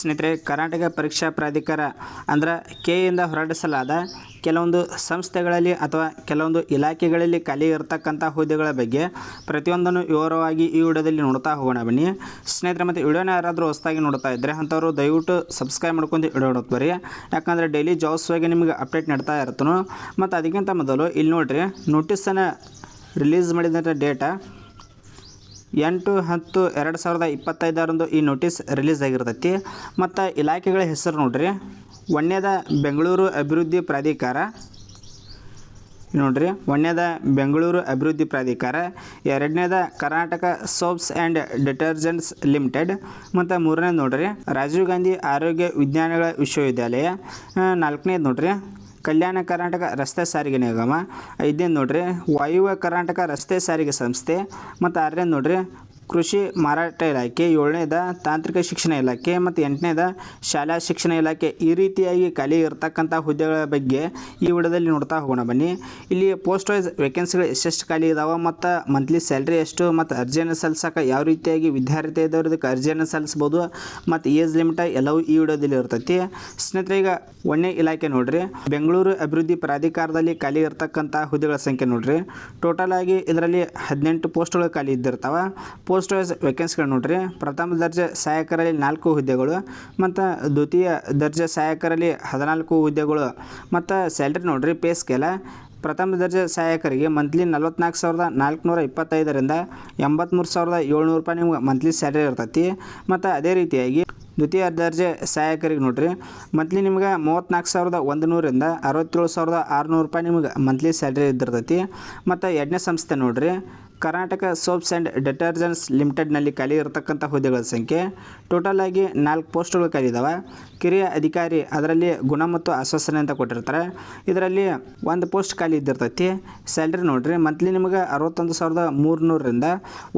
ಸ್ನೇಹಿತರೆ, ಕರ್ನಾಟಕ ಪರೀಕ್ಷಾ ಪ್ರಾಧಿಕಾರ ಅಂದ್ರೆ ಕೆಯಿಂದ ಹೊರಡಿಸಲಾದ ಕೆಲವೊಂದು ಸಂಸ್ಥೆಗಳಲ್ಲಿ ಅಥವಾ ಕೆಲವೊಂದು ಇಲಾಖೆಗಳಲ್ಲಿ ಖಾಲಿ ಇರತಕ್ಕಂಥ ಹುದ್ದೆಗಳ ಬಗ್ಗೆ ಪ್ರತಿಯೊಂದನ್ನು ವಿವರವಾಗಿ ಈ ವಿಡಿಯೋದಲ್ಲಿ ನೋಡ್ತಾ ಹೋಗೋಣ ಬನ್ನಿ. ಸ್ನೇಹಿತರೆ, ಮತ್ತು ವಿಡಿಯೋನ ಯಾರಾದರೂ ಹೊಸದಾಗಿ ನೋಡ್ತಾ ಇದ್ದರೆ ಅಂಥವ್ರು ದಯವಿಟ್ಟು ಸಬ್ಸ್ಕ್ರೈಬ್ ಮಾಡ್ಕೊಂಡು ವಿಡಿಯೋ ನೋಡ್ತು ಬರ್ರಿ ಯಾಕಂದರೆ ಡೈಲಿ ಜಾಬ್ಸ್ ಬಗ್ಗೆ ನಿಮಗೆ ಅಪ್ಡೇಟ್ ನೀಡ್ತಾ ಇರ್ತನು. ಮತ್ತು ಅದಕ್ಕಿಂತ ಮೊದಲು ಇಲ್ಲಿ ನೋಡ್ರಿ ನೋಟಿಸನ್ನು ರಿಲೀಸ್ ಮಾಡಿದಂಥ ಡೇಟಾ ಎಂಟು ಹತ್ತು ಎರಡು ಸಾವಿರದ ಇಪ್ಪತ್ತೈದರಂದು ಈ ನೋಟಿಸ್ ರಿಲೀಸ್ ಆಗಿರ್ತೈತಿ ಮತ್ತು ಇಲಾಖೆಗಳ ಹೆಸರು ನೋಡ್ರಿ. ಒಂದನೇದ ಬೆಂಗಳೂರು ಅಭಿವೃದ್ಧಿ ಪ್ರಾಧಿಕಾರ. ನೋಡ್ರಿ ಒಂದನೇದ ಬೆಂಗಳೂರು ಅಭಿವೃದ್ಧಿ ಪ್ರಾಧಿಕಾರ. ಎರಡನೇದ Karnataka soaps and detergents limited. ಮತ್ತು ಮೂರನೇದು ನೋಡ್ರಿ, ರಾಜೀವ್ ಗಾಂಧಿ ಆರೋಗ್ಯ ವಿಜ್ಞಾನಗಳ ವಿಶ್ವವಿದ್ಯಾಲಯ. ನಾಲ್ಕನೇದು ನೋಡ್ರಿ. ಕಲ್ಯಾಣ ಕರ್ನಾಟಕ ರಸ್ತೆ ಸಾರಿಗೆ ನಿಗಮ. ಇದೇನು ನೋಡ್ರಿ, ವಾಯುವ್ಯ ಕರ್ನಾಟಕ ರಸ್ತೆ ಸಾರಿಗೆ ಸಂಸ್ಥೆ. ಮತ್ತು ಆರ್ಯನ್ ನೋಡ್ರಿ ಕೃಷಿ ಮಾರಾಟ ಇಲಾಖೆ, ಏಳನೇದ ತಾಂತ್ರಿಕ ಶಿಕ್ಷಣ ಇಲಾಖೆ ಮತ್ತು ಎಂಟನೇದ ಶಾಲಾ ಶಿಕ್ಷಣ ಇಲಾಖೆ ಈ ರೀತಿಯಾಗಿ ಖಾಲಿ ಇರತಕ್ಕಂಥ ಹುದ್ದೆಗಳ ಬಗ್ಗೆ ಈ ವಿಡಿಯೋದಲ್ಲಿ ನೋಡ್ತಾ ಹೋಗೋಣ ಬನ್ನಿ. ಇಲ್ಲಿ ಪೋಸ್ಟ್ ವೈಸ್ ವೇಕೆನ್ಸಿಗಳು ಎಷ್ಟೆಷ್ಟು ಖಾಲಿ ಇದಾವೆ ಮತ್ತು ಮಂತ್ಲಿ ಸ್ಯಾಲ್ರಿ ಎಷ್ಟು ಮತ್ತು ಅರ್ಜಿಯನ್ನು ಸಲ್ಲಿಸೋಕೆ ಯಾವ ರೀತಿಯಾಗಿ ವಿದ್ಯಾರ್ಥಿ ಇದ್ದವ್ರದಕ್ಕೆ ಅರ್ಜಿಯನ್ನು ಸಲ್ಲಿಸ್ಬೋದು ಮತ್ತು ಏಜ್ ಲಿಮಿಟ ಎಲ್ಲವೂ ಈ ವಿಡಿಯೋದಲ್ಲಿ ಇರ್ತೈತಿ. ಸ್ನೇಹಿತರೆ, ಈಗ ಒಂದನೇ ಇಲಾಖೆ ನೋಡ್ರಿ, ಬೆಂಗಳೂರು ಅಭಿವೃದ್ಧಿ ಪ್ರಾಧಿಕಾರದಲ್ಲಿ ಖಾಲಿ ಇರತಕ್ಕಂಥ ಹುದ್ದೆಗಳ ಸಂಖ್ಯೆ ನೋಡ್ರಿ. ಟೋಟಲ್ ಆಗಿ ಇದರಲ್ಲಿ ಹದಿನೆಂಟು ಪೋಸ್ಟ್ಗಳು ಖಾಲಿ ಇದ್ದಿರ್ತಾವೆ. ವೈಸ್ ವೇಕೆನ್ಸಿಗಳು ನೋಡ್ರಿ. ಪ್ರಥಮ ದರ್ಜೆ ಸಹಾಯಕರಲ್ಲಿ ನಾಲ್ಕು ಹುದ್ದೆಗಳು, ಮತ್ತು ದ್ವಿತೀಯ ದರ್ಜೆ ಸಹಾಯಕರಲ್ಲಿ ಹದಿನಾಲ್ಕು ಹುದ್ದೆಗಳು. ಮತ್ತು ಸ್ಯಾಲ್ರಿ ನೋಡ್ರಿ ಪೇ ಸ್ಕೇಲ ಪ್ರಥಮ ದರ್ಜೆ ಸಹಾಯಕರಿಗೆ ಮಂತ್ಲಿ ನಲ್ವತ್ನಾಲ್ಕು ಸಾವಿರದ ನಾಲ್ಕುನೂರ ಇಪ್ಪತ್ತೈದರಿಂದ ಎಂಬತ್ತ್ಮೂರು ಸಾವಿರದ ಏಳ್ನೂರು ರೂಪಾಯಿ ನಿಮ್ಗೆ ಮಂತ್ಲಿ ಸ್ಯಾಲ್ರಿ ಇರ್ತೈತಿ. ಮತ್ತು ಅದೇ ರೀತಿಯಾಗಿ ದ್ವಿತೀಯ ದರ್ಜೆ ಸಹಾಯಕರಿಗೆ ನೋಡ್ರಿ ಮಂತ್ಲಿ ನಿಮ್ಗೆ ಮೂವತ್ತ್ನಾಲ್ಕು ಸಾವಿರದ ಒಂದು ನೂರಿಂದ ಅರವತ್ತೇಳು ಸಾವಿರದ ಆರುನೂರು ರೂಪಾಯಿ ನಿಮ್ಗೆ ಮಂತ್ಲಿ ಸ್ಯಾಲ್ರಿ ಇದ್ದಿರ್ತೈತಿ. ಮತ್ತು ಎರಡನೇ ಸಂಸ್ಥೆ ನೋಡ್ರಿ ಕರ್ನಾಟಕ ಸೋಪ್ಸ್ ಆ್ಯಂಡ್ ಡಿಟರ್ಜೆಂಟ್ಸ್ ಲಿಮಿಟೆಡ್ನಲ್ಲಿ ಖಾಲಿ ಇರತಕ್ಕಂಥ ಹುದ್ದೆಗಳ ಸಂಖ್ಯೆ ಟೋಟಲ್ ಆಗಿ ನಾಲ್ಕು ಪೋಸ್ಟ್ಗಳು ಖಾಲಿ ಇದಾವೆ ಕಿರಿಯ ಅಧಿಕಾರಿ ಅದರಲ್ಲಿ ಗುಣ ಮತ್ತು ಆಶ್ವಾಸನೆ ಅಂತ ಕೊಟ್ಟಿರ್ತಾರೆ. ಇದರಲ್ಲಿ ಒಂದು ಪೋಸ್ಟ್ ಖಾಲಿ ಇದ್ದಿರ್ತೈತಿ. ಸ್ಯಾಲ್ರಿ ನೋಡಿರಿ, ಮಂತ್ಲಿ ನಿಮಗೆ ಅರವತ್ತೊಂದು ಸಾವಿರದ ಮೂರುನೂರರಿಂದ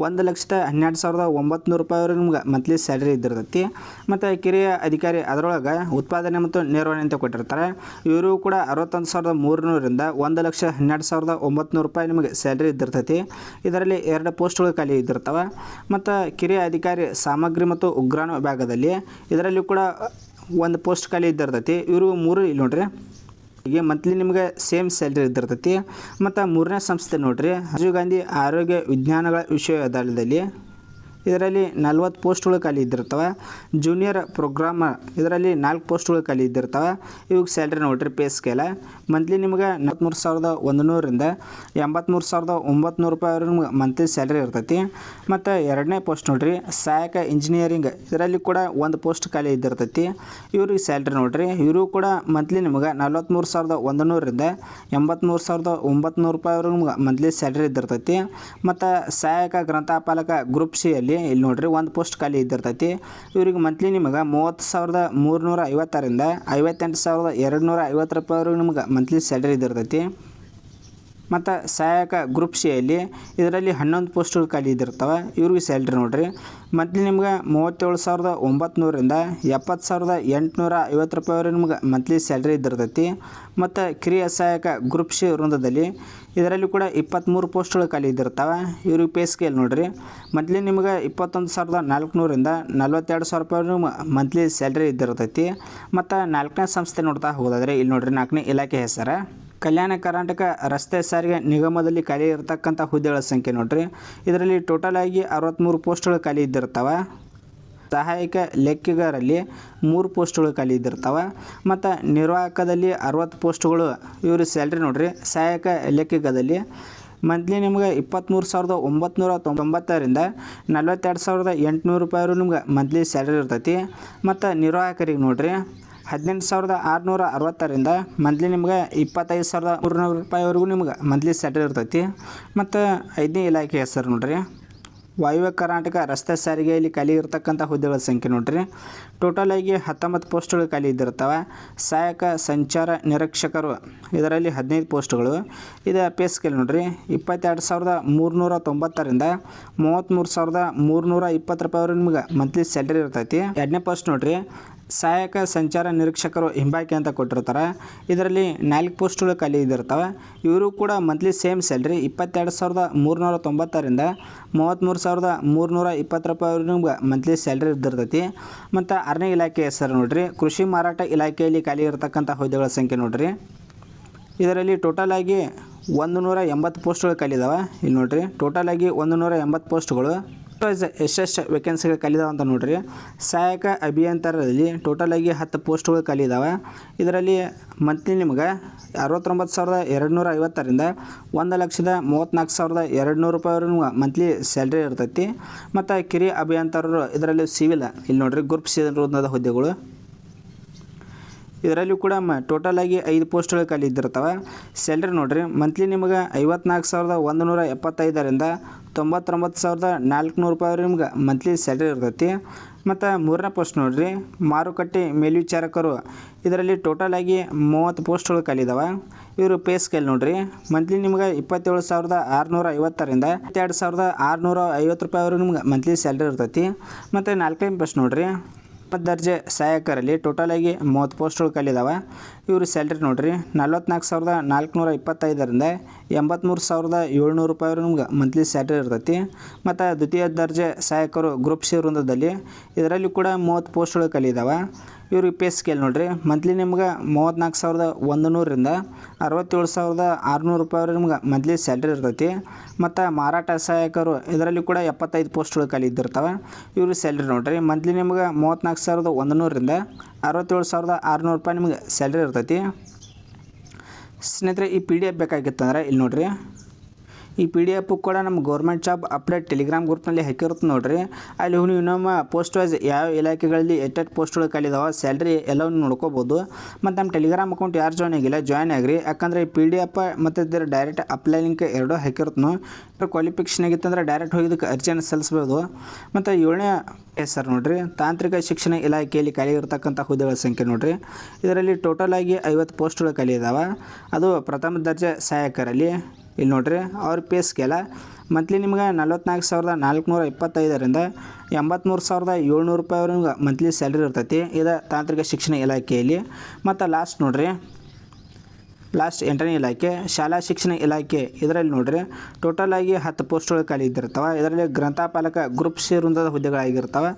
ಒಂದು ಲಕ್ಷದ ಹನ್ನೆರಡು ಸಾವಿರದ ಒಂಬತ್ತು ರೂಪಾಯಿವರೆಗೆ ನಿಮ್ಗೆ ಮಂತ್ಲಿ ಸ್ಯಾಲ್ರಿ ಇದ್ದಿರ್ತೈತಿ. ಮತ್ತು ಕಿರಿಯ ಅಧಿಕಾರಿ ಅದರೊಳಗೆ ಉತ್ಪಾದನೆ ಮತ್ತು ನಿರ್ವಹಣೆ ಅಂತ ಕೊಟ್ಟಿರ್ತಾರೆ. ಇವರು ಕೂಡ ಅರವತ್ತೊಂದು ಸಾವಿರದ ಮೂರುನೂರರಿಂದ ಒಂದು ಲಕ್ಷ ಹನ್ನೆರಡು ಸಾವಿರದ ಒಂಬತ್ತು ರೂಪಾಯಿ ನಿಮಗೆ ಸ್ಯಾಲ್ರಿ ಇದ್ದಿರ್ತೈತಿ. ಇದರಲ್ಲಿ ಎರಡು ಪೋಸ್ಟ್ಗಳು ಖಾಲಿ ಇದ್ದಿರ್ತವೆ. ಮತ್ತು ಕಿರಿಯ ಅಧಿಕಾರಿ ಸಾಮಗ್ರಿ ಮತ್ತು ಉಗ್ರಾಣ ವಿಭಾಗದಲ್ಲಿ ಇದರಲ್ಲಿ ಕೂಡ ಒಂದು ಪೋಸ್ಟ್ ಖಾಲಿ ಇದ್ದಿರ್ತೈತಿ. ಇವರು ಮೂರು ಇಲ್ಲಿ ನೋಡ್ರಿ. ಈಗ ಮಂತ್ಲಿ ನಿಮಗೆ ಸೇಮ್ ಸ್ಯಾಲ್ರಿ ಇದ್ದಿರ್ತೈತಿ. ಮತ್ತು ಮೂರನೇ ಸಂಸ್ಥೆ ನೋಡ್ರಿ. ರಾಜೀವ್ ಗಾಂಧಿ ಆರೋಗ್ಯ ವಿಜ್ಞಾನಗಳ ವಿಶ್ವವಿದ್ಯಾಲಯದಲ್ಲಿ ಇದರಲ್ಲಿ ನಲ್ವತ್ತು ಪೋಸ್ಟ್ಗಳು ಖಾಲಿ ಇದ್ದಿರ್ತವೆ ಜೂನಿಯರ್ ಪ್ರೋಗ್ರಾಮರ್ ಇದರಲ್ಲಿ ನಾಲ್ಕು ಪೋಸ್ಟ್ಗಳು ಖಾಲಿ ಇದ್ದಿರ್ತವೆ ಇವಾಗ ಸ್ಯಾಲ್ರಿ ನೋಡ್ರಿ ಪೇ ಸ್ಕೇಲ ಮಂತ್ಲಿ ನಿಮ್ಗೆ ನಲ್ವತ್ತ್ಮೂರು ಸಾವಿರದ ಒಂದು ನೂರಿಂದ ಎಂಬತ್ತ್ಮೂರು ಸಾವಿರದ ಒಂಬತ್ತು ರೂಪಾಯಿ ನಿಮ್ಗೆ ಮಂತ್ಲಿ ಸ್ಯಾಲ್ರಿ ಇರ್ತೈತಿ. ಮತ್ತು ಎರಡನೇ ಪೋಸ್ಟ್ ನೋಡ್ರಿ, ಸಹಾಯಕ ಇಂಜಿನಿಯರಿಂಗ್ ಇದರಲ್ಲಿ ಕೂಡ ಒಂದು ಪೋಸ್ಟ್ ಖಾಲಿ ಇದ್ದಿರ್ತೈತಿ. ಇವ್ರಿಗೆ ಸ್ಯಾಲ್ರಿ ನೋಡ್ರಿ ಇವರು ಕೂಡ ಮಂತ್ಲಿ ನಿಮ್ಗೆ ನಲ್ವತ್ತ್ಮೂರು ಸಾವಿರದ ಒಂದು ನೂರಿಂದ ಎಂಬತ್ತ್ಮೂರು ಸಾವಿರದ ಒಂಬತ್ತು ರೂಪಾಯಿವರೆಗೂ ನಿಮ್ಗೆ ಮಂತ್ಲಿ ಸ್ಯಾಲ್ರಿ ಇದ್ದಿರ್ತೈತಿ. ಮತ್ತು ಸಹಾಯಕ, ಗ್ರಂಥಪಾಲಕ ಗ್ರೂಪ್ ಸಿ ಅಲ್ಲಿ ಇಲ್ಲಿ ನೋಡ್ರಿ ಒಂದು ಪೋಸ್ಟ್ ಖಾಲಿ ಇದ್ದಿರ್ತೈತಿ. ಇವ್ರಿಗೆ ಮಂತ್ಲಿ ನಿಮಗೆ ಮೂವತ್ತು ಸಾವಿರದ ಮೂರುನೂರ ಐವತ್ತರಿಂದ ಐವತ್ತೆಂಟು ಸಾವಿರದ ಎರಡು ನೂರ ಐವತ್ತು ರೂಪಾಯಿವರೆಗೂ ನಿಮ್ಗೆ ಮಂತ್ಲಿ ಸ್ಯಾಲ್ರಿ ಇದ್ದಿರ್ತೈತಿ. ಮತ್ತು ಸಹಾಯಕ ಗ್ರೂಪ್ ಸಿಯಲ್ಲಿ ಇದರಲ್ಲಿ ಹನ್ನೊಂದು ಪೋಸ್ಟ್ಗಳು ಖಾಲಿ ಇದ್ದಿರ್ತವೆ. ಇವ್ರಿಗೆ ಸ್ಯಾಲ್ರಿ ನೋಡ್ರಿ. ಮಂತ್ಲಿ ನಿಮ್ಗೆ ಮೂವತ್ತೇಳು ಸಾವಿರದ ಒಂಬತ್ತು ಎಪ್ಪತ್ತು ಸಾವಿರದ ಎಂಟುನೂರ ಐವತ್ತು ರೂಪಾಯಿವರೆಗೆ ನಿಮ್ಗೆ ಮಂತ್ಲಿ ಸ್ಯಾಲ್ರಿ ಇದ್ದಿರ್ತೈತಿ. ಮತ್ತು ಕಿರಿಯ ಸಹಾಯಕ ಗ್ರೂಪ್ ಸಿ ವೃಂದದಲ್ಲಿ ಇದರಲ್ಲಿ ಕೂಡ ಇಪ್ಪತ್ತ್ಮೂರು ಪೋಸ್ಟ್ಗಳು ಖಾಲಿ ಇದ್ದಿರ್ತವೆ. ಇವ್ರಿಗೆ ಪೇ ಸ್ಕೇಲ್ ನೋಡಿರಿ. ಮಂತ್ಲಿ ನಿಮ್ಗೆ ಇಪ್ಪತ್ತೊಂದು ಸಾವಿರದ ನಾಲ್ಕುನೂರಿಂದ ನಲ್ವತ್ತೆರಡು ಸಾವಿರ ರೂಪಾಯಿ ಮಂತ್ಲಿ ಸ್ಯಾಲ್ರಿ ಇದ್ದಿರ್ತೈತಿ. ಮತ್ತು ನಾಲ್ಕನೇ ಸಂಸ್ಥೆ ನೋಡ್ತಾ ಹೋಗೋದಾದ್ರೆ ಇಲ್ಲಿ ನೋಡ್ರಿ ನಾಲ್ಕನೇ ಇಲಾಖೆ ಹೆಸರು. ಕಲ್ಯಾಣ ಕರ್ನಾಟಕ ರಸ್ತೆ ಸಾರಿಗೆ ನಿಗಮದಲ್ಲಿ ಖಾಲಿ ಇರತಕ್ಕಂಥ ಹುದ್ದೆಗಳ ಸಂಖ್ಯೆ ನೋಡ್ರಿ. ಇದರಲ್ಲಿ ಟೋಟಲ್ ಆಗಿ ಅರವತ್ತ್ಮೂರು ಪೋಸ್ಟ್ಗಳು ಖಾಲಿ ಇದ್ದಿರ್ತವೆ. ಸಹಾಯಕ ಲೆಕ್ಕಿಗರಲ್ಲಿ ಮೂರು ಪೋಸ್ಟ್ಗಳು ಖಾಲಿ ಇದ್ದಿರ್ತವೆ. ಮತ್ತು ನಿರ್ವಾಹಕದಲ್ಲಿ ಅರವತ್ತು ಪೋಸ್ಟ್ಗಳು ಇವರು ಸ್ಯಾಲ್ರಿ ನೋಡ್ರಿ. ಸಹಾಯಕ ಲೆಕ್ಕಿಗದಲ್ಲಿ ಮಂತ್ಲಿ ನಿಮ್ಗೆ ಇಪ್ಪತ್ತ್ಮೂರು ಸಾವಿರದ ಒಂಬತ್ನೂರ ತೊಂಬತ್ತರಿಂದ ನಲ್ವತ್ತೆರಡು ಸಾವಿರದ ಎಂಟುನೂರು ರೂಪಾಯಿವರೆಗೂ ನಿಮ್ಗೆ ಮಂತ್ಲಿ ಸ್ಯಾಲ್ರಿ ಇರ್ತೈತಿ. ಮತ್ತು ನಿರ್ವಾಹಕರಿಗೆ ನೋಡ್ರಿ. ಹದಿನೆಂಟು ಸಾವಿರದ ಆರುನೂರ ಅರವತ್ತರಿಂದ ಮಂತ್ಲಿ ನಿಮ್ಗೆ ಇಪ್ಪತ್ತೈದು ಸಾವಿರದ ಮೂರುನೂರು ರೂಪಾಯಿವರೆಗೂ ನಿಮ್ಗೆ ಮಂತ್ಲಿ ಸ್ಯಾಟರಿ ಇರ್ತೈತಿ. ಮತ್ತು ಐದನೇ ಇಲಾಖೆ ಹೆಸರು ನೋಡ್ರಿ. ವಾಯುವ್ಯ ಕರ್ನಾಟಕ ರಸ್ತೆ ಸಾರಿಗೆಯಲ್ಲಿ ಖಾಲಿ ಇರತಕ್ಕಂಥ ಹುದ್ದೆಗಳ ಸಂಖ್ಯೆ ನೋಡ್ರಿ. ಟೋಟಲ್ ಆಗಿ ಹತ್ತೊಂಬತ್ತು ಪೋಸ್ಟ್ಗಳು ಖಾಲಿ ಇದ್ದಿರ್ತವೆ. ಸಹಾಯಕ ಸಂಚಾರ ನಿರೀಕ್ಷಕರು ಇದರಲ್ಲಿ ಹದಿನೈದು ಪೋಸ್ಟ್ಗಳು ಇದು ಪೇ ಕೆಲ್ ನೋಡ್ರಿ. ಇಪ್ಪತ್ತೆರಡು ಸಾವಿರದ ಮೂರುನೂರ ತೊಂಬತ್ತರಿಂದ ಮೂವತ್ತ್ಮೂರು ಸಾವಿರದ ಮೂರುನೂರ ಇಪ್ಪತ್ತು ರೂಪಾಯಿವರೆಗೂ ನಿಮ್ಗೆ ಮಂತ್ಲಿ ಸ್ಯಾಲ್ರಿ ಇರ್ತೈತಿ. ಎರಡನೇ ಪೋಸ್ಟ್ ನೋಡ್ರಿ. ಸಹಾಯಕ ಸಂಚಾರ ನಿರೀಕ್ಷಕರು ಹಿಂಬಾಕಿ ಅಂತ ಕೊಟ್ಟಿರ್ತಾರೆ. ಇದರಲ್ಲಿ ನಾಲ್ಕು ಪೋಸ್ಟ್ಗಳು ಖಾಲಿ ಇದ್ದಿರ್ತವೆ ಇವರು ಕೂಡ ಮಂತ್ಲಿ ಸೇಮ್ ಸ್ಯಾಲ್ರಿ ಇಪ್ಪತ್ತೆರಡು ಸಾವಿರದ ಮೂರುನೂರ ತೊಂಬತ್ತರಿಂದ ಮೂವತ್ತ್ಮೂರು ಸಾವಿರದ ಮೂರುನೂರ ಇಪ್ಪತ್ತು ರೂಪಾಯಿ ನಿಮ್ಗೆ ಮಂತ್ಲಿ ಸ್ಯಾಲ್ರಿ ಇದ್ದಿರ್ತೈತಿ. ಮತ್ತು ಅರಣ್ಯ ಇಲಾಖೆ ಹೆಸರು ನೋಡಿರಿ. ಕೃಷಿ ಮಾರಾಟ ಇಲಾಖೆಯಲ್ಲಿ ಖಾಲಿ ಇರತಕ್ಕಂಥ ಹುದ್ದೆಗಳ ಸಂಖ್ಯೆ ನೋಡಿರಿ. ಇದರಲ್ಲಿ ಟೋಟಲ್ ಆಗಿ ಒಂದು ನೂರ ಎಂಬತ್ತು ಪೋಸ್ಟ್ಗಳು ಖಾಲಿದಾವೆ ಇಲ್ಲಿ ನೋಡಿರಿ. ಟೋಟಲ್ ಆಗಿ ಒಂದು ನೂರ ಎಂಬತ್ತು ಪೋಸ್ಟ್ಗಳು ಎಷ್ಟೆಷ್ಟು ವೇಕೆನ್ಸಿಗಳು ಖಾಲಿದಾವೆ ಅಂತ ನೋಡ್ರಿ. ಸಹಾಯಕ ಅಭಿಯಂತರದಲ್ಲಿ ಟೋಟಲ್ ಆಗಿ ಹತ್ತು ಪೋಸ್ಟ್ಗಳು ಖಾಲಿದಾವೆ ಇದರಲ್ಲಿ ಮಂತ್ಲಿ ನಿಮ್ಗೆ ಅರವತ್ತೊಂಬತ್ತು ಸಾವಿರದ ಎರಡು ನೂರ ಐವತ್ತರಿಂದ ಒಂದು ಲಕ್ಷದ ಮೂವತ್ತ್ನಾಲ್ಕು ಸಾವಿರದ ಎರಡು ನೂರು ರೂಪಾಯಿವರೆಗೂ ಮಂತ್ಲಿ ಸ್ಯಾಲ್ರಿ ಇರ್ತೈತಿ. ಮತ್ತು ಕಿರಿಯ ಅಭಿಯಂತರರು ಇದರಲ್ಲಿ ಸಿವಿಲ್ ಇಲ್ಲಿ ನೋಡ್ರಿ ಗ್ರೂಪ್ ಸಿ ಹುದ್ದೆಗಳು. ಇದರಲ್ಲಿ ಕೂಡ ಮ ಟೋಟಲ್ ಆಗಿ ಐದು ಪೋಸ್ಟ್ಗಳು ಖಾಲಿ ಇದ್ದಿರ್ತವೆ. ಸ್ಯಾಲ್ರಿ ನೋಡಿರಿ ಮಂತ್ಲಿ ನಿಮಗೆ ಐವತ್ನಾಲ್ಕು ಸಾವಿರದ ಒಂದು ನೂರ ಎಪ್ಪತ್ತೈದರಿಂದ ತೊಂಬತ್ತೊಂಬತ್ತು ಸಾವಿರದ ನಾಲ್ಕುನೂರು ರೂಪಾಯಿ ನಿಮ್ಗೆ ಮಂತ್ಲಿ ಸ್ಯಾಲ್ರಿ ಇರ್ತೈತಿ. ಮತ್ತು ಮೂರನೇ ಪೋಸ್ಟ್ ನೋಡಿರಿ, ಮಾರುಕಟ್ಟೆ ಮೇಲ್ವಿಚಾರಕರು. ಇದರಲ್ಲಿ ಟೋಟಲ್ ಆಗಿ ಮೂವತ್ತು ಪೋಸ್ಟ್ಗಳು ಖಾಲಿ ಇದಾವೆ. ಇವರು ಪೇ ಸ್ಕೇಲ್ ನೋಡಿರಿ ಮಂತ್ಲಿ ನಿಮ್ಗೆ ಇಪ್ಪತ್ತೇಳು ಸಾವಿರದ ಆರುನೂರ ಐವತ್ತರಿಂದ ಇಪ್ಪತ್ತೆರಡು ಸಾವಿರದ ಆರುನೂರ ಐವತ್ತು ರೂಪಾಯಿವರೆಗೂ ನಿಮ್ಗೆ ಮಂತ್ಲಿ ಸ್ಯಾಲ್ರಿ ಇರ್ತೈತಿ. ಮತ್ತು ನಾಲ್ಕನೇ ಪೋಸ್ಟ್ ನೋಡ್ರಿ ದರ್ಜೆ ಸಹಾಯಕರಲ್ಲಿ ಟೋಟಲಾಗಿ ಮೂವತ್ತು ಪೋಸ್ಟ್ಗಳು ಖಾಲಿದಾವೆ ಇವರು ಸ್ಯಾಲ್ರಿ ನೋಡ್ರಿ, ನಲ್ವತ್ನಾಲ್ಕು ಸಾವಿರದ ನಾಲ್ಕುನೂರ ಇಪ್ಪತ್ತೈದರಿಂದ ಎಂಬತ್ತ್ಮೂರು ಸಾವಿರದ ಏಳ್ನೂರು ರೂಪಾಯಿವರೆಗೂ ನಿಮ್ಗೆ ಮಂತ್ಲಿ ಸ್ಯಾಲ್ರಿ ಇರ್ತೈತಿ. ಮತ್ತು ದ್ವಿತೀಯ ದರ್ಜೆ ಸಹಾಯಕರು ಗ್ರೂಪ್ ಸಿ ವೃಂದದಲ್ಲಿ, ಇದರಲ್ಲಿ ಕೂಡ ಮೂವತ್ತು ಪೋಸ್ಟ್ಗಳು ಖಾಲಿದಾವೆ ಇವ್ರಿಗೆ ಪೇ ಸ್ಕೇಲ್ ನೋಡ್ರಿ. ಮಂತ್ಲಿ ನಿಮ್ಗೆ ಮೂವತ್ತ್ನಾಲ್ಕು ಸಾವಿರದ ಒಂದು ನೂರರಿಂದ ಅರವತ್ತೇಳು ಸಾವಿರದ ಆರುನೂರು ರೂಪಾಯಿವರೆಗೆ ನಿಮ್ಗೆ ಮಂತ್ಲಿ ಸ್ಯಾಲ್ರಿ ಇರ್ತೈತಿ. ಮತ್ತು ಮಾರಾಟ ಸಹಾಯಕರು ಇದರಲ್ಲಿ ಕೂಡ ಎಪ್ಪತ್ತೈದು ಪೋಸ್ಟ್ಗಳು ಖಾಲಿ ಇದ್ದಿರ್ತವೆ. ಇವ್ರ ಸ್ಯಾಲ್ರಿ ನೋಡ್ರಿ. ಮಂತ್ಲಿ ನಿಮ್ಗೆ ಮೂವತ್ತ್ನಾಲ್ಕು ಸಾವಿರದ ಒಂದು ನೂರರಿಂದ ಅರವತ್ತೇಳು ಸಾವಿರದ ಆರುನೂರು ರೂಪಾಯಿ ನಿಮ್ಗೆ ಸ್ಯಾಲ್ರಿ ಇರ್ತೈತಿ. ಸ್ನೇಹಿತರೆ, ಈ ಪಿ ಡಿ ಎಫ್ ಬೇಕಾಗಿತ್ತಂದ್ರೆ ಇಲ್ಲಿ ನೋಡ್ರಿ. ಈ ಪಿ ಡಿ ಎಫ್ ಕೂಡ ನಮ್ಮ ಗೌರ್ಮೆಂಟ್ ಜಾಬ್ ಅಪ್ಡೇಟ್ ಟೆಲಿಗ್ರಾಮ್ ಗ್ರೂಪ್ನಲ್ಲಿ ಹಾಕಿರುತ್ತೆ ನೋಡಿರಿ. ಅಲ್ಲಿ ನೀವು ನಮ್ಮ ಪೋಸ್ಟ್ ವೈಸ್ ಯಾವ ಇಲಾಖೆಗಳಲ್ಲಿ ಎಷ್ಟೆಷ್ಟು ಪೋಸ್ಟ್ಗಳು ಕಲಿದಾವೆ ಸ್ಯಾಲ್ರಿ ಎಲ್ಲವನ್ನು ನೋಡ್ಕೋಬೋದು. ಮತ್ತು ನಮ್ಮ ಟೆಲಿಗ್ರಾಮ್ ಅಕೌಂಟ್ ಯಾರು ಜಾಯ್ನ್ ಆಗಿಲ್ಲ ಜಾಯ್ನ್ ಆಗಿರಿ. ಯಾಕಂದರೆ ಈ ಪಿ ಡಿ ಎಫ್ ಮತ್ತು ಇದರ ಡೈರೆಕ್ಟ್ ಅಪ್ಲೈ ಲಿಂಕ್ ಎರಡೂ ಹಾಕಿರುತ್ತೆ ಕ್ವಾಲಿಫಿಕೇಷನ್ ಆಗಿತ್ತಂದ್ರೆ ಡೈರೆಕ್ಟ್ ಹೋಗಿದ್ದಕ್ಕೆ ಅರ್ಜಿಯನ್ನು ಸಲ್ಲಿಸ್ಬೋದು. ಮತ್ತು ಏಳನೇ ಹೆಸರು ನೋಡಿರಿ, ತಾಂತ್ರಿಕ ಶಿಕ್ಷಣ ಇಲಾಖೆಯಲ್ಲಿ ಖಾಲಿ ಇರತಕ್ಕಂಥ ಹುದ್ದೆಗಳ ಸಂಖ್ಯೆ ನೋಡಿರಿ. ಇದರಲ್ಲಿ ಟೋಟಲ್ ಆಗಿ ಐವತ್ತು ಪೋಸ್ಟ್ಗಳು ಖಾಲಿ ಅದು ಪ್ರಥಮ ದರ್ಜೆ ಸಹಾಯಕರಲ್ಲಿ. ಇಲ್ಲಿ ನೋಡ್ರಿ, ಅವ್ರ ಪೇ ಸ್ಕೇಲ ಮಂತ್ಲಿ ನಿಮ್ಗೆ ನಲ್ವತ್ನಾಲ್ಕು ಸಾವಿರದ ನಾಲ್ಕುನೂರ ಇಪ್ಪತ್ತೈದರಿಂದ ಎಂಬತ್ತ್ಮೂರು ಸಾವಿರದ ಏಳ್ನೂರು ರೂಪಾಯಿವರೆಗೂ ಮಂತ್ಲಿ ಸ್ಯಾಲ್ರಿ ಇರ್ತೈತಿ. ಇದು ತಾಂತ್ರಿಕ ಶಿಕ್ಷಣ ಇಲಾಖೆಯಲ್ಲಿ. ಮತ್ತು ಲಾಸ್ಟ್ ನೋಡ್ರಿ ಲಾಸ್ಟ್ ಎಂಟನೇ ಇಲಾಖೆ, ಶಾಲಾ ಶಿಕ್ಷಣ ಇಲಾಖೆ ಇದರಲ್ಲಿ ನೋಡ್ರಿ ಟೋಟಲ್ ಆಗಿ ಹತ್ತು ಪೋಸ್ಟ್ಗಳು ಖಾಲಿ ಇದ್ದಿರ್ತವೆ. ಇದರಲ್ಲಿ ಗ್ರಂಥಪಾಲಕ ಗ್ರೂಪ್ ಸಿ ವೃಂದದ ಹುದ್ದೆಗಳಾಗಿರ್ತವೆ.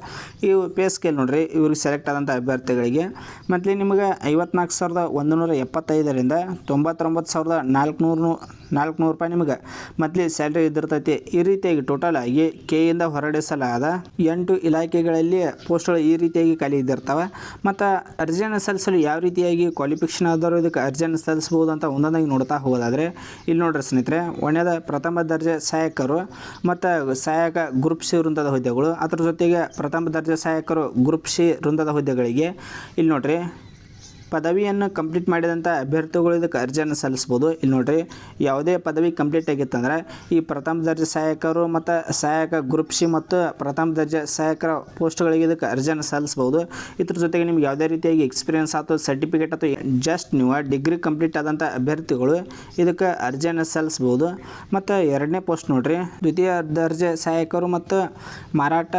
ಇವು ಪೇ ಸ್ಕೇಲ್ ನೋಡ್ರಿ, ಇವ್ರಿಗೆ ಸೆಲೆಕ್ಟ್ ಆದಂಥ ಅಭ್ಯರ್ಥಿಗಳಿಗೆ. ಮಂತ್ಲಿ ನಿಮಗೆ ಐವತ್ನಾಲ್ಕು ಸಾವಿರದ ಒಂದು ನೂರ ಎಪ್ಪತ್ತೈದರಿಂದ ತೊಂಬತ್ತೊಂಬತ್ತು ಸಾವಿರದ ನಾಲ್ಕುನೂರು ನಾಲ್ಕುನೂರು ರೂಪಾಯಿ ನಿಮಗೆ. ಮಂತ್ಲಿ ಸ್ಯಾಲ್ರಿ ಇದ್ದಿರ್ತೈತಿ. ಈ ರೀತಿಯಾಗಿ ಟೋಟಲ್ ಆಗಿ ಇಂದ ಹೊರಡಿಸಲಾದ ಎಂಟು ಇಲಾಖೆಗಳಲ್ಲಿ ಪೋಸ್ಟ್ಗಳು ಈ ರೀತಿಯಾಗಿ ಖಾಲಿ ಇದ್ದಿರ್ತವೆ. ಮತ್ತು ಅರ್ಜಿಯನ್ನು ಸಲ್ಲಿಸಲು ಯಾವ ರೀತಿಯಾಗಿ ಕ್ವಾಲಿಫಿಕೇಷನ್ ಆದರೂ ಇದಕ್ಕೆ ಅರ್ಜಿಯನ್ನು ಸಲ್ಲಿಸ್ಬೋದು ಅಂತ ಒಂದೊಂದಾಗಿ ನೋಡ್ತಾ ಹೋಗೋದಾದರೆ, ಇಲ್ಲಿ ನೋಡ್ರಿ ಸ್ನೇಹಿತರೆ ಒಣ್ಯದ ಪ್ರಥಮ ದರ್ಜೆ ಸಹಾಯಕರು ಮತ್ತು ಸಹಾಯಕ ಗ್ರೂಪ್ ಸಿ ವೃಂದದ ಹುದ್ದೆಗಳು. ಅದ್ರ ಜೊತೆಗೆ ಪ್ರಥಮ ದರ್ಜೆ ಸಹಾಯಕರು ಗ್ರೂಪ್ ಸಿ ವೃಂದದ ಹುದ್ದೆಗಳಿಗೆ. ಇಲ್ಲಿ ನೋಡ್ರಿ ಪದವಿಯನ್ನು ಕಂಪ್ಲೀಟ್ ಮಾಡಿದಂಥ ಅಭ್ಯರ್ಥಿಗಳು ಇದಕ್ಕೆ ಅರ್ಜಿಯನ್ನು ಸಲ್ಲಿಸ್ಬೋದು. ಇಲ್ಲಿ ನೋಡಿರಿ, ಯಾವುದೇ ಪದವಿ ಕಂಪ್ಲೀಟ್ ಆಗಿತ್ತಂದ್ರೆ ಈ ಪ್ರಥಮ ದರ್ಜೆ ಸಹಾಯಕರು ಮತ್ತು ಸಹಾಯಕ ಗ್ರೂಪ್ ಸಿ ಮತ್ತು ಪ್ರಥಮ ದರ್ಜೆ ಸಹಾಯಕರ ಪೋಸ್ಟ್ಗಳಿಗೆ ಇದಕ್ಕೆ ಅರ್ಜಿಯನ್ನು ಸಲ್ಲಿಸ್ಬೋದು. ಇದ್ರ ಜೊತೆಗೆ ನಿಮ್ಗೆ ಯಾವುದೇ ರೀತಿಯಾಗಿ ಎಕ್ಸ್ಪೀರಿಯನ್ಸ್ ಅಥವಾ ಸರ್ಟಿಫಿಕೇಟ್ ಅಥವಾ ಜಸ್ಟ್ ನೀವು ಡಿಗ್ರಿ ಕಂಪ್ಲೀಟ್ ಆದಂಥ ಅಭ್ಯರ್ಥಿಗಳು ಇದಕ್ಕೆ ಅರ್ಜಿಯನ್ನು ಸಲ್ಲಿಸ್ಬೋದು. ಮತ್ತು ಎರಡನೇ ಪೋಸ್ಟ್ ನೋಡಿರಿ, ದ್ವಿತೀಯ ದರ್ಜೆ ಸಹಾಯಕರು ಮತ್ತು ಮಾರಾಟ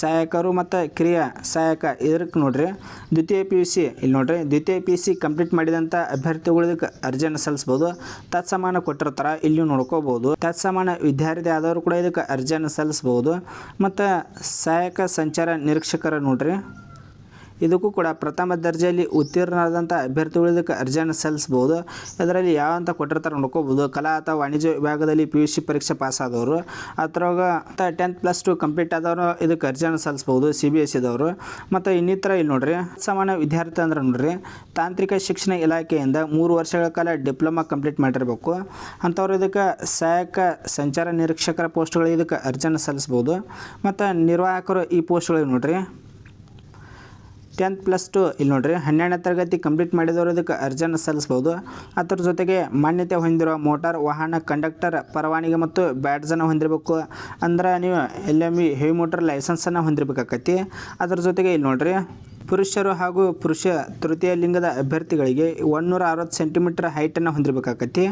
ಸಹಾಯಕರು ಮತ್ತು ಕ್ರಿಯಾ ಸಹಾಯಕ ಇದಕ್ಕೆ ನೋಡ್ರಿ. ದ್ವಿತೀಯ ಪಿ ಯು ಸಿ ಇಲ್ಲಿ ನೋಡ್ರಿ. ದ್ವಿತೀಯ ಪಿ ಯು ಸಿ ಕಂಪ್ಲೀಟ್ ಮಾಡಿದಂಥ ಅಭ್ಯರ್ಥಿಗಳಿಗೆ ಅರ್ಜಿಯನ್ನು ಸಲ್ಲಿಸ್ಬೋದು. ತತ್ಸಮಾನ ಕೊಟ್ಟಿರ್ತಾರೆ ಇಲ್ಲಿ ನೋಡ್ಕೋಬೋದು. ತತ್ಸಮಾನ ವಿದ್ಯಾರ್ಥಿ ಆದವರು ಕೂಡ ಇದಕ್ಕೆ ಅರ್ಜಿಯನ್ನು ಸಲ್ಲಿಸ್ಬೋದು. ಮತ್ತು ಸಹಾಯಕ ಸಂಚಾರ ನಿರೀಕ್ಷಕರ ನೋಡ್ರಿ. ಇದಕ್ಕೂ ಕೂಡ ಪ್ರಥಮ ದರ್ಜೆಯಲ್ಲಿ ಉತ್ತೀರ್ಣರಾದಂಥ ಅಭ್ಯರ್ಥಿಗಳು ಇದಕ್ಕೆ ಅರ್ಜಿಯನ್ನು ಸಲ್ಲಿಸ್ಬೋದು ಅದರಲ್ಲಿ ಯಾವ ಅಂತ ಕೊಟ್ಟಿರ್ತಾರೆ ನೋಡ್ಕೋಬೋದು. ಕಲಾ ಅಥವಾ ವಾಣಿಜ್ಯ ವಿಭಾಗದಲ್ಲಿ ಪಿ ಯು ಸಿ ಪರೀಕ್ಷೆ ಪಾಸ್ ಆದವರು ಅಂತ ಟೆಂತ್ ಪ್ಲಸ್ ಟು ಕಂಪ್ಲೀಟ್ ಆದವರು ಇದಕ್ಕೆ ಅರ್ಜಿಯನ್ನು ಸಲ್ಲಿಸ್ಬೋದು ಸಿ ಬಿ ಎಸ್ ಸಿದವರು ಮತ್ತು ಇನ್ನಿತರ ಇಲ್ಲಿ ನೋಡ್ರಿ ಸಮಾನ ವಿದ್ಯಾರ್ಥಿ ಅಂದ್ರೆ ನೋಡ್ರಿ, ತಾಂತ್ರಿಕ ಶಿಕ್ಷಣ ಇಲಾಖೆಯಿಂದ ಮೂರು ವರ್ಷಗಳ ಕಾಲ ಡಿಪ್ಲೊಮಾ ಕಂಪ್ಲೀಟ್ ಮಾಡಿರಬೇಕು. ಅಂಥವ್ರು ಇದಕ್ಕೆ ಸಹಾಯಕ ಸಂಚಾರ ನಿರೀಕ್ಷಕರ ಪೋಸ್ಟ್ಗಳಿಗೆ ಇದಕ್ಕೆ ಅರ್ಜಿಯನ್ನು ಸಲ್ಲಿಸ್ಬೋದು ಮತ್ತು ನಿರ್ವಾಹಕರು ಈ ಪೋಸ್ಟ್ಗಳಿಗೆ ನೋಡ್ರಿ ಟೆಂತ್ ಪ್ಲಸ್ ಟು, ಇಲ್ಲಿ ನೋಡ್ರಿ, ಹನ್ನೆರಡನೇ ತರಗತಿ ಕಂಪ್ಲೀಟ್ ಮಾಡಿದವರು ಅದಕ್ಕೆ ಅರ್ಜಿಯನ್ನು ಸಲ್ಲಿಸ್ಬೋದು. ಅದ್ರ ಜೊತೆಗೆ ಮಾನ್ಯತೆ ಹೊಂದಿರೋ ಮೋಟಾರ್ ವಾಹನ ಕಂಡಕ್ಟರ್ ಪರವಾನಗಿ ಮತ್ತು ಬ್ಯಾಡ್ಸನ್ನು ಹೊಂದಿರಬೇಕು. ಅಂದ್ರೆ ನೀವು ಎಲ್ ಎಂ ಹೆವಿ ಮೋಟರ್ ಲೈಸೆನ್ಸನ್ನು ಹೊಂದಿರಬೇಕಾಕತಿ ಅದ್ರ ಜೊತೆಗೆ ಇಲ್ಲಿ ನೋಡ್ರಿ ಪುರುಷರು ಹಾಗೂ ಪುರುಷ ತೃತೀಯ ಲಿಂಗದ ಅಭ್ಯರ್ಥಿಗಳಿಗೆ ಒಂದೂರ ಅರವತ್ತು ಸೆಂಟಿಮೀಟರ್ ಹೈಟನ್ನು ಹೊಂದಿರಬೇಕಾಗತ್ತೆ.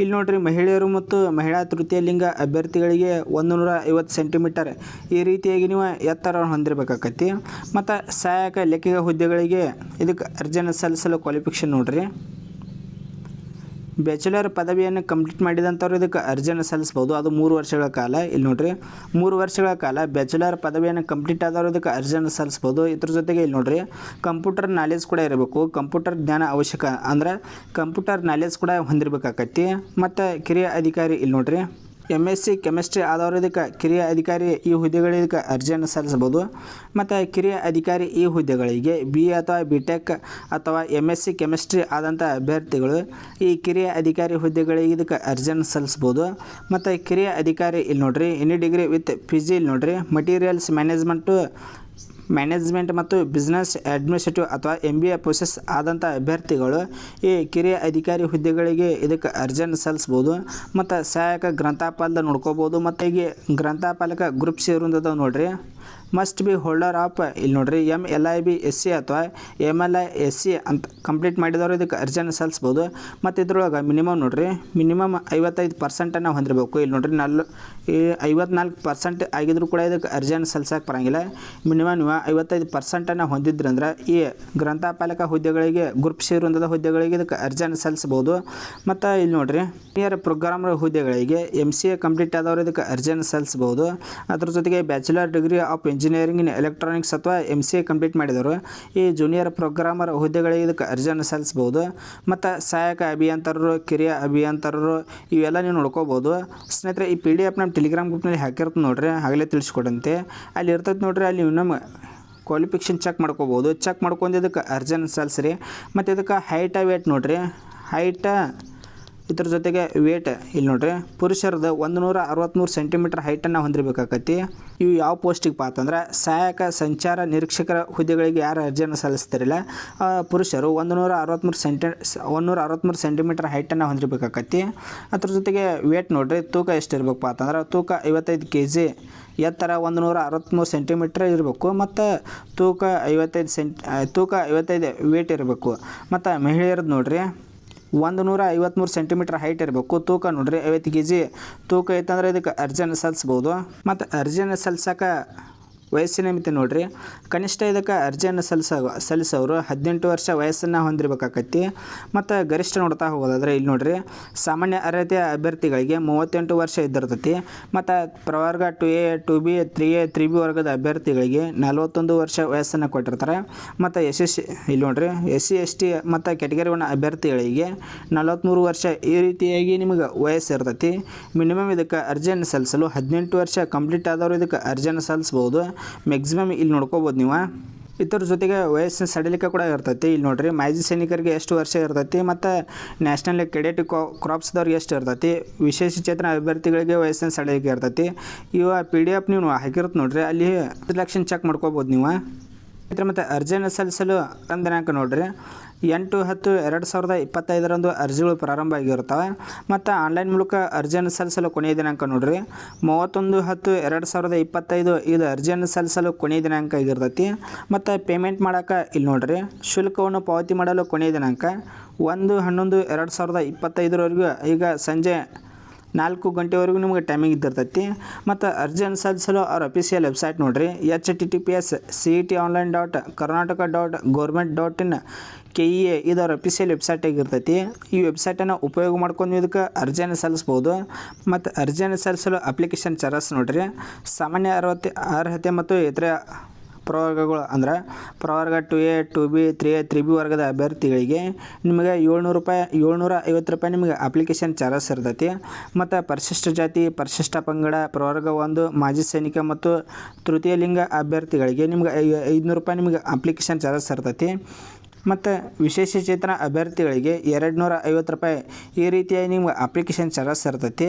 ಇಲ್ಲಿ ನೋಡ್ರಿ, ಮಹಿಳೆಯರು ಮತ್ತು ಮಹಿಳಾ ತೃತೀಯ ಲಿಂಗ ಅಭ್ಯರ್ಥಿಗಳಿಗೆ ಒಂದು ನೂರ ಐವತ್ತು ಸೆಂಟಿಮೀಟರ್ ಈ ರೀತಿಯಾಗಿ ನೀವು ಎತ್ತರವನ್ನು ಹೊಂದಿರಬೇಕಾಕತಿ ಮತ್ತು ಸಹಾಯಕ ಲೆಕ್ಕಿಗ ಹುದ್ದೆಗಳಿಗೆ ಇದಕ್ಕೆ ಅರ್ಜಿಯನ್ನು ಸಲ್ಲಿಸಲು ಕ್ವಾಲಿಫಿಕೇಷನ್ ನೋಡ್ರಿ. ಬ್ಯಾಚುಲರ್ ಪದವಿಯನ್ನು ಕಂಪ್ಲೀಟ್ ಮಾಡಿದಂಥವ್ರು ಇದಕ್ಕೆ ಅರ್ಜಿಯನ್ನು ಸಲ್ಲಿಸ್ಬೋದು. ಅದು ಮೂರು ವರ್ಷಗಳ ಕಾಲ. ಇಲ್ಲಿ ನೋಡ್ರಿ, ಮೂರು ವರ್ಷಗಳ ಕಾಲ ಬ್ಯಾಚುಲರ್ ಪದವಿಯನ್ನು ಕಂಪ್ಲೀಟ್ ಆದವರು ಇದಕ್ಕೆ ಅರ್ಜಿಯನ್ನು ಸಲ್ಲಿಸ್ಬೋದು. ಇದ್ರ ಜೊತೆಗೆ ಇಲ್ಲಿ ನೋಡ್ರಿ, ಕಂಪ್ಯೂಟರ್ ನಾಲೆಜ್ ಕೂಡ ಇರಬೇಕು. ಕಂಪ್ಯೂಟರ್ ಜ್ಞಾನ ಅವಶ್ಯಕ ಅಂದ್ರೆ ಕಂಪ್ಯೂಟರ್ ನಾಲೆಜ್ ಕೂಡ ಹೊಂದಿರಬೇಕಾಕತಿ ಮತ್ತು ಕಿರಿಯ ಅಧಿಕಾರಿ ಇಲ್ಲಿ ನೋಡ್ರಿ ಎಂ ಎಸ್ ಸಿ ಕೆಮಿಸ್ಟ್ರಿ ಆದವರು ಇದಕ್ಕೆ ಕಿರಿಯ ಅಧಿಕಾರಿ ಈ ಹುದ್ದೆಗಳಿಗೆ ಅರ್ಜಿಯನ್ನು ಸಲ್ಲಿಸಬಹುದು. ಮತ್ತು ಕಿರಿಯ ಅಧಿಕಾರಿ ಈ ಹುದ್ದೆಗಳಿಗೆ ಬಿ ಅಥವಾ ಬಿ ಟೆಕ್ ಅಥವಾ ಎಂ ಎಸ್ ಸಿ ಕೆಮಿಸ್ಟ್ರಿ ಆದಂಥ ಅಭ್ಯರ್ಥಿಗಳು ಈ ಕಿರಿಯ ಅಧಿಕಾರಿ ಹುದ್ದೆಗಳಿಗೆ ಇದಕ್ಕೆ ಅರ್ಜಿಯನ್ನು ಸಲ್ಲಿಸ್ಬೋದು ಮತ್ತು ಕಿರಿಯ ಅಧಿಕಾರಿ ಇಲ್ಲಿ ನೋಡಿರಿ any degree with P G ಇಲ್ಲಿ ನೋಡ್ರಿ ಮಟೀರಿಯಲ್ಸ್ ಮ್ಯಾನೇಜ್ಮೆಂಟು ಮ್ಯಾನೇಜ್ಮೆಂಟ್ ಮತ್ತು ಬಿಸ್ನೆಸ್ ಅಡ್ಮಿನಿಸ್ಟ್ರೇಟಿವ್ ಅಥವಾ ಎಂ ಬಿ ಎ ಪ್ರೊಸೆಸ್ ಆದಂಥ ಅಭ್ಯರ್ಥಿಗಳು ಈ ಕಿರಿಯ ಅಧಿಕಾರಿ ಹುದ್ದೆಗಳಿಗೆ ಇದಕ್ಕೆ ಅರ್ಜಿಯನ್ನು ಸಲ್ಲಿಸ್ಬೋದು ಮತ್ತು ಸಹಾಯಕ ಗ್ರಂಥಪಾಲದ ನೋಡ್ಕೋಬೋದು ಮತ್ತು ಈಗ ಗ್ರಂಥಪಾಲಕ ಗ್ರೂಪ್ ಸೇರುವಂಥದ್ದು ನೋಡ್ರಿ. ಮಸ್ಟ್ ಬಿ ಹೋಲ್ಡರ್ ಆಫ್ ಇಲ್ಲಿ ನೋಡ್ರಿ M L I B S C ಅಥವಾ M L I S C ಅಂತ ಕಂಪ್ಲೀಟ್ ಮಾಡಿದವರು ಇದಕ್ಕೆ ಅರ್ಜಿಯನ್ನು ಸಲ್ಲಿಸ್ಬೋದು. ಮತ್ತು ಇದ್ರೊಳಗೆ ಮಿನಿಮಮ್ ನೋಡ್ರಿ ಮಿನಿಮಮ್ ಐವತ್ತೈದು ಪರ್ಸೆಂಟನ್ನು ಹೊಂದಿರಬೇಕು. ಇಲ್ಲಿ ನೋಡ್ರಿ, ನಲ್ ಐವತ್ನಾಲ್ಕು ಪರ್ಸೆಂಟ್ ಆಗಿದ್ರು ಕೂಡ ಇದಕ್ಕೆ ಅರ್ಜಿಯನ್ನು ಸಲ್ಸಕ್ಕೆ ಬರೋಂಗಿಲ್ಲ. ಮಿನಿಮಮ್ ನೀವು ಐವತ್ತೈದು ಪರ್ಸೆಂಟನ್ನು ಹೊಂದಿದ್ರಂದ್ರೆ ಈ ಗ್ರಂಥಪಾಲಕ ಹುದ್ದೆಗಳಿಗೆ ಗ್ರೂಪ್ ಸೇರುವಂಥದ್ದು ಹುದ್ದೆಗಳಿಗೆ ಇದಕ್ಕೆ ಅರ್ಜಿಯನ್ನು ಸಲ್ಲಿಸ್ಬೋದು ಮತ್ತು ಇಲ್ಲಿ ನೋಡ್ರಿ ನಿಯರ್ ಪ್ರೋಗ್ರಾಮರ್ ಹುದ್ದೆಗಳಿಗೆ ಎಂ ಸಿ ಎ ಕಂಪ್ಲೀಟ್ ಆದವರು ಇದಕ್ಕೆ ಅರ್ಜಿಯನ್ನು ಸಲ್ಲಿಸ್ಬೋದು ಅದ್ರ ಜೊತೆಗೆ bachelor degree of engineering in electronics ಅಥವಾ ಎಂ ಸಿ ಎ ಕಂಪ್ಲೀಟ್ ಮಾಡಿದವರು, ಈ ಜೂನಿಯರ್ ಪ್ರೋಗ್ರಾಮರ್ ಹುದ್ದೆಗಳಿಗೆ ಇದಕ್ಕೆ ಅರ್ಜಿಯನ್ನು ಸಲ್ಲಿಸ್ಬೋದು ಮತ್ತು ಸಹಾಯಕ ಅಭಿಯಂತರರು, ಕಿರಿಯ ಅಭಿಯಂತರರು, ಇವೆಲ್ಲ ನೀವು ನೋಡ್ಕೋಬೋದು ಸ್ನೇಹಿತರೆ, ಈ ಪಿ ಡಿ ಎಫ್ ನಮ್ಮ ಟೆಲಿಗ್ರಾಮ್ ಗ್ರೂಪ್ನಲ್ಲಿ ಹಾಕಿರ್ತು ನೋಡ್ರಿ ಆಗಲೇ ತಿಳಿಸ್ಕೊಡಂತೆ. ಅಲ್ಲಿ ಇರ್ತೈತೆ ನೋಡ್ರಿ, ಅಲ್ಲಿ ನಮ್ಮ ಕ್ವಾಲಿಫಿಕೇಷನ್ ಚೆಕ್ ಮಾಡ್ಕೋಬೋದು ಚೆಕ್ ಮಾಡ್ಕೊಂಡು ಇದಕ್ಕೆ ಅರ್ಜಿಯನ್ನು ಸಲ್ಲಿಸ್ರಿ. ಮತ್ತು ಇದಕ್ಕೆ ಹೈಟ ವೇಟ್ ನೋಡ್ರಿ. ಹೈಟ ಇದ್ರ ಜೊತೆಗೆ ವೇಟ್ ಇಲ್ಲಿ ನೋಡ್ರಿ, ಪುರುಷರದ ಒಂದು ನೂರ ಅರವತ್ತ್ಮೂರು ಸೆಂಟಿಮೀಟರ್ ಹೈಟನ್ನು ಹೊಂದಿರಬೇಕಾಕತಿ ಇವು ಯಾವ ಪೋಸ್ಟಿಗೆ ಅಂತಂದ್ರೆ ಸಹಾಯಕ ಸಂಚಾರ ನಿರೀಕ್ಷಕರ ಹುದ್ದೆಗಳಿಗೆ ಯಾರು ಅರ್ಜಿಯನ್ನು ಸಲ್ಲಿಸ್ತಿರಲ್ಲ ಪುರುಷರು ಒಂದು ನೂರ ಅರವತ್ತ್ಮೂರು ಸೆಂಟಿ ಒಂದೂರ ಅರವತ್ತ್ಮೂರು ಸೆಂಟಿಮೀಟರ್ ಹೈಟನ್ನು ಹೊಂದಿರಬೇಕಾಕತಿ ಅದ್ರ ಜೊತೆಗೆ ವೇಟ್ ನೋಡ್ರಿ, ತೂಕ ಎಷ್ಟು ಇರಬೇಕಪ್ಪ ಅಂತಂದ್ರೆ ತೂಕ ಐವತ್ತೈದು ಕೆ ಜಿ ಎತ್ತರ ಒಂದು ನೂರ ಅರವತ್ತ್ಮೂರು ಸೆಂಟಿಮೀಟ್ರ್ ಇರಬೇಕು, ಮತ್ತು ತೂಕ ಐವತ್ತೈದು ಸೆಂಟ್ ತೂಕ ಐವತ್ತೈದು ವೇಟ್ ಇರಬೇಕು. ಮತ್ತು ಮಹಿಳೆಯರದ್ದು ನೋಡ್ರಿ ಒಂದು ನೂರ ಐವತ್ಮೂರು ಸೆಂಟಿಮೀಟ್ರ್ ಹೈಟ್ ಇರಬೇಕು. ತೂಕ ನೋಡ್ರಿ ಐವತ್ತು ಕೆ ಜಿ ತೂಕ ಐತಂದ್ರೆ ಇದಕ್ಕೆ ಅರ್ಜಿಯನ್ನು ಸಲ್ಸ್ಬೋದು ಮತ್ತು ಅರ್ಜಿಯನ್ನು ಸಲ್ಸಕ್ಕೆ ವಯಸ್ಸಿನ ಮಿತಿ ನೋಡ್ರಿ. ಕನಿಷ್ಠ ಇದಕ್ಕೆ ಅರ್ಜಿಯನ್ನು ಸಲ್ಲಿಸೋ ಸಲ್ಲಿಸೋರು ಹದಿನೆಂಟು ವರ್ಷ ವಯಸ್ಸನ್ನು ಹೊಂದಿರಬೇಕಾಕತಿ ಮತ್ತು ಗರಿಷ್ಠ ನೋಡ್ತಾ ಹೋಗೋದಾದ್ರೆ ಇಲ್ಲಿ ನೋಡ್ರಿ. ಸಾಮಾನ್ಯ ಅರ್ಹತೆಯ ಅಭ್ಯರ್ಥಿಗಳಿಗೆ ಮೂವತ್ತೆಂಟು ವರ್ಷ ಇದ್ದಿರ್ತೈತಿ. ಮತ್ತು ಪ್ರವರ್ಗ two A, two B, three A, three B ವರ್ಗದ ಅಭ್ಯರ್ಥಿಗಳಿಗೆ ನಲವತ್ತೊಂದು ವರ್ಷ ವಯಸ್ಸನ್ನು ಕೊಟ್ಟಿರ್ತಾರೆ. ಮತ್ತು ಎಸ್ ಎಸ್ ಇಲ್ಲಿ ನೋಡ್ರಿ. ಎಸ್ ಸಿ ಎಸ್ ಟಿ ಮತ್ತು ಕೆಟಗರಿ ಒನ್ ಅಭ್ಯರ್ಥಿಗಳಿಗೆ ನಲವತ್ತ್ಮೂರು ವರ್ಷ ಈ ರೀತಿಯಾಗಿ ನಿಮಗೆ ವಯಸ್ಸು ಇರ್ತೈತಿ. ಮಿನಿಮಮ್ ಇದಕ್ಕೆ ಅರ್ಜಿಯನ್ನು ಸಲ್ಲಿಸಲು ಹದಿನೆಂಟು ವರ್ಷ ಕಂಪ್ಲೀಟ್ ಆದವರು ಇದಕ್ಕೆ ಅರ್ಜಿಯನ್ನು ಸಲ್ಲಿಸ್ಬೋದು ಮ್ಯಾಕ್ಸಿಮಮ್ ಇಲ್ಲಿ ನೋಡ್ಕೋಬೋದು ನೀವು. ಇದ್ರ ಜೊತೆಗೆ ವಯಸ್ಸಿನ ಸಡಿಲಿಕೆ ಕೂಡ ಇರ್ತೈತಿ. ಇಲ್ಲಿ ನೋಡ್ರಿ, ಮಾಜಿ ಸೈನಿಕರಿಗೆ ಎಷ್ಟು ವರ್ಷ ಇರ್ತೈತಿ ಮತ್ತು ನ್ಯಾಷನಲ್ ಕೆಡೆಟ್ ಕ್ರಾಪ್ಸ್ದವ್ರಿಗೆ ಎಷ್ಟು ಇರ್ತೈತಿ. ವಿಶೇಷ ಚೇತನ ಅಭ್ಯರ್ಥಿಗಳಿಗೆ ವಯಸ್ಸಿನ ಸಡಿಲಿಕೆ ಇರ್ತೈತಿ. ಇವ ಪಿ ಡಿ ಎಫ್ ನೀವು ಹಾಕಿರುತ್ತೆ ನೋಡ್ರಿ, ಅಲ್ಲಿ ಲಕ್ಷನ್ ಚೆಕ್ ಮಾಡ್ಕೋಬೋದು ನೀವು. ಮತ್ತು ಅರ್ಜಿಯನ್ನು ಸಲ್ಲಿಸಲು ಒಂದು ದಿನಾಂಕ ನೋಡ್ರಿ. ಎಂಟು ಹತ್ತು ಎರಡು ಸಾವಿರದ ಇಪ್ಪತ್ತೈದರಂದು ಅರ್ಜಿಗಳು ಪ್ರಾರಂಭ ಆಗಿರ್ತವೆ ಮತ್ತು ಆನ್ಲೈನ್ ಮೂಲಕ ಅರ್ಜಿಯನ್ನು ಸಲ್ಲಿಸಲು ಕೊನೆಯ ದಿನಾಂಕ ನೋಡ್ರಿ. ಮೂವತ್ತೊಂದು ಹತ್ತು ಎರಡು ಸಾವಿರದ ಇಪ್ಪತ್ತೈದು ಇದು ಅರ್ಜಿಯನ್ನು ಸಲ್ಲಿಸಲು ಕೊನೆಯ ದಿನಾಂಕ ಆಗಿರ್ತೈತಿ. ಮತ್ತು ಪೇಮೆಂಟ್ ಮಾಡೋಕೆ ಇಲ್ಲಿ ನೋಡ್ರಿ. ಶುಲ್ಕವನ್ನು ಪಾವತಿ ಮಾಡಲು ಕೊನೆಯ ದಿನಾಂಕ. ಒಂದು ಹನ್ನೊಂದು ಎರಡು ಸಾವಿರದ ಇಪ್ಪತ್ತೈದರವರೆಗೂ ಈಗ ಸಂಜೆ ನಾಲ್ಕು ಗಂಟೆವರೆಗೂ ನಿಮಗೆ ಟೈಮಿಂಗ್ ಇದ್ದಿರ್ತೈತಿ. ಮತ್ತು ಅರ್ಜಿಯನ್ನು ಸಲ್ಲಿಸಲು ಅವ್ರ ಅಫಿಷಿಯಲ್ ವೆಬ್ಸೈಟ್ ನೋಡಿರಿ. H T T P S C E T online dot Karnataka dot government dot in K E A ಇದು ಅವ್ರ ಅಫಿಷಿಯಲ್ ವೆಬ್ಸೈಟ್ ಆಗಿರ್ತೈತಿ. ಈ ವೆಬ್ಸೈಟನ್ನು ಉಪಯೋಗ ಮಾಡ್ಕೊಂಡು ಇದಕ್ಕೆ ಅರ್ಜಿಯನ್ನು ಸಲ್ಲಿಸ್ಬೋದು ಮತ್ತು ಅರ್ಜಿಯನ್ನು ಸಲ್ಲಿಸಲು ಅಪ್ಲಿಕೇಶನ್ ಚರಸ್ ನೋಡಿರಿ. ಸಾಮಾನ್ಯ ಅರ್ಹತೆ ಅರ್ಹತೆ ಮತ್ತು ಇತರೆ ಪ್ರವರ್ಗಗಳು ಅಂದರೆ ಪ್ರವರ್ಗ two A two B three A three B ವರ್ಗದ ಅಭ್ಯರ್ಥಿಗಳಿಗೆ ನಿಮಗೆ ಏಳ್ನೂರು ರೂಪಾಯಿ, ಏಳ್ನೂರ ಐವತ್ತು ರೂಪಾಯಿ ನಿಮಗೆ ಅಪ್ಲಿಕೇಶನ್ ಚಾರ್ಜಸ್ ಇರ್ತೈತಿ. ಮತ್ತು ಪರಿಶಿಷ್ಟ ಜಾತಿ, ಪರಿಶಿಷ್ಟ ಪಂಗಡ, ಪ್ರವರ್ಗ ಒಂದು, ಮಾಜಿ ಸೈನಿಕ ಮತ್ತು ತೃತೀಯ ಲಿಂಗ ಅಭ್ಯರ್ಥಿಗಳಿಗೆ ನಿಮ್ಗೆ ಐದುನೂರು ರೂಪಾಯಿ ನಿಮಗೆ ಅಪ್ಲಿಕೇಶನ್ ಚಾರ್ಜಸ್ ಇರ್ತೈತಿ. ಮತ್ತು ವಿಶೇಷ ಚೇತನ ಅಭ್ಯರ್ಥಿಗಳಿಗೆ ಎರಡು ನೂರ ಐವತ್ತು ರೂಪಾಯಿ ಈ ರೀತಿಯಾಗಿ ನಿಮ್ಗೆ ಅಪ್ಲಿಕೇಶನ್ ಚಾರ್ಜಸ್ ಇರ್ತೈತಿ.